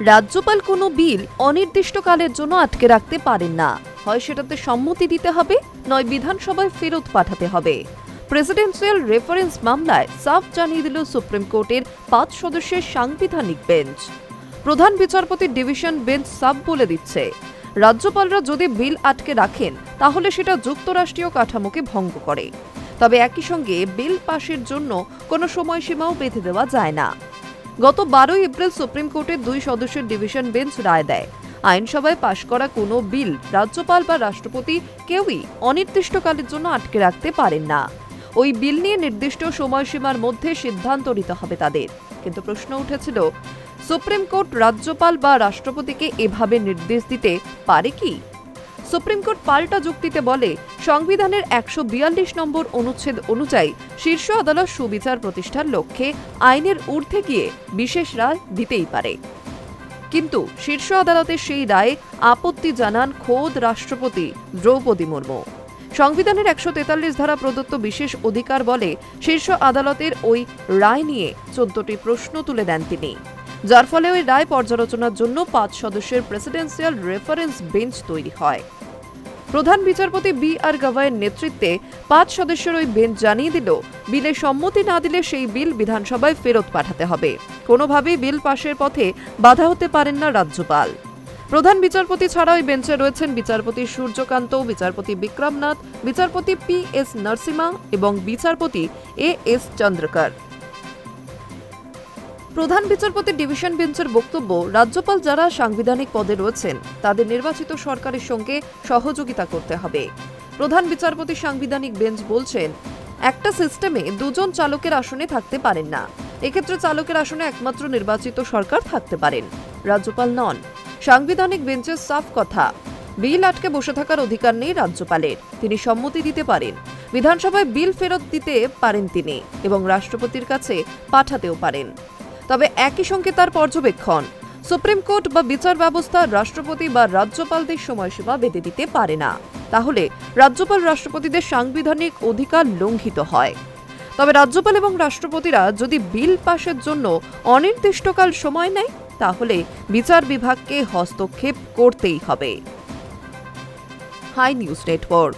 রাজ্যপাল কোনো বিল অনির্দিষ্টকালের জন্য আটকে রাখতে পারেন না। হয় সেটাতে সম্মতি দিতে হবে, নয় বিধানসভায় ফেরত পাঠাতে হবে। প্রেসিডেন্সিয়াল রেফারেন্স মামলায় সাফ জানিয়ে দিল সুপ্রিম কোর্টের পাঁচ সদস্যের সাংবিধানিক বেঞ্চ। প্রধান বিচারপতির ডিভিশন বেঞ্চ সাফ বলে দিচ্ছে, রাজ্যপালরা যদি বিল আটকে রাখেন, তাহলে সেটা যুক্তরাষ্ট্রীয় কাঠামোকে ভঙ্গ করে। তবে একই সঙ্গে বিল পাশের জন্য কোনো সময়সীমাও বেঁধে দেওয়া যায় না। গত বারোই এপ্রিল সুপ্রিম কোর্টের দুই সদস্যের ডিভিশন বেঞ্চ রায় দেয়। আইনসভায় পাশ করা কোনো বিল রাজ্যপাল বা রাষ্ট্রপতি কেউই অনির্দিষ্টকালের জন্য আটকে রাখতে পারেন না। ওই বিল নিয়ে নির্দিষ্ট সময়সীমার মধ্যে সিদ্ধান্ত নিতে হবে তাদের। কিন্তু প্রশ্ন উঠেছিল, সুপ্রিম কোর্ট রাজ্যপাল বা রাষ্ট্রপতিকে এভাবে নির্দেশ দিতে পারে কি? সুপ্রিম কোর্ট পাল্টা যুক্তিতে বলে, সংবিধানের একশো বিয়াল্লিশ নম্বর অনুচ্ছেদ অনুযায়ী শীর্ষ আদালত সুবিচার প্রতিষ্ঠার লক্ষ্যে আইনের ঊর্ধ্বে গিয়ে বিশেষ রায় দিতেই পারে। কিন্তু শীর্ষ আদালতের সেই রায়ে আপত্তি জানান খোদ রাষ্ট্রপতি দ্রৌপদী মুর্মু। সংবিধানের একশো তেতাল্লিশ ধারা প্রদত্ত বিশেষ অধিকার বলে শীর্ষ আদালতের ওই রায় নিয়ে চোদ্দটি প্রশ্ন তুলে দেন তিনি। যার ফলে ওই রায় পর্যালোচনার জন্য পাঁচ সদস্যের প্রেসিডেন্সিয়াল রেফারেন্স বেঞ্চ তৈরি হয়। প্রধান বিচারপতি বি আর গাভাইয়ের নেতৃত্বে পাঁচ সদস্যের ওই বেঞ্চ জানিয়ে দিল, বিলে সম্মতি না দিলে সেই বিল বিধানসভায় ফেরত পাঠাতে হবে। কোনোভাবেই বিল পাশের পথে বাধা হতে পারেন না রাজ্যপাল। প্রধান বিচারপতি ছাড়া ওই বেঞ্চে রয়েছেন বিচারপতি সূর্যকান্ত, বিচারপতি বিক্রমনাথ, বিচারপতি পি এস নরসিমা এবং বিচারপতি এ এস চন্দ্রকর। প্রধান বিচারপতির ডিভিশন বেঞ্চের বক্তব্য, রাজ্যপাল যারা সাংবিধানিক পদে রয়েছেন, তাদের নির্বাচিত সরকারের সঙ্গে সহযোগিতা করতে হবে। প্রধান বিচারপতি সাংবিধানিক বেঞ্চ বলছেন, একটা সিস্টেমে দুজন চালকের আসনে থাকতে পারেন না। এক্ষেত্রে চালকের আসনে একমাত্র নির্বাচিত সরকার থাকতে পারেন। রাজ্যপাল নন। সাংবিধানিক বেঞ্চের সাফ কথা, বিল আটকে বসে থাকার অধিকার নেই রাজ্যপালের। তিনি সম্মতি দিতে পারেন। বিধানসভায় বিল ফেরত দিতে পারেন তিনি এবং রাষ্ট্রপতির কাছে পাঠাতেও পারেন। তবে একই সঙ্গে তার পর্যবেক্ষণ। সুপ্রিম কোর্ট বা বিচার ব্যবস্থা রাষ্ট্রপতি বা রাজ্যপালদের সময়সীমা বেঁধে দিতে পারে না। তাহলে রাজ্যপাল রাষ্ট্রপতিদের সাংবিধানিক অধিকার লঙ্ঘিত হয়। তবে রাজ্যপাল এবং রাষ্ট্রপতিরা যদি বিল পাশের জন্য অনির্দিষ্টকাল সময় নেয়, তাহলে বিচার বিভাগকে হস্তক্ষেপ করতেই হবে। Hi news network.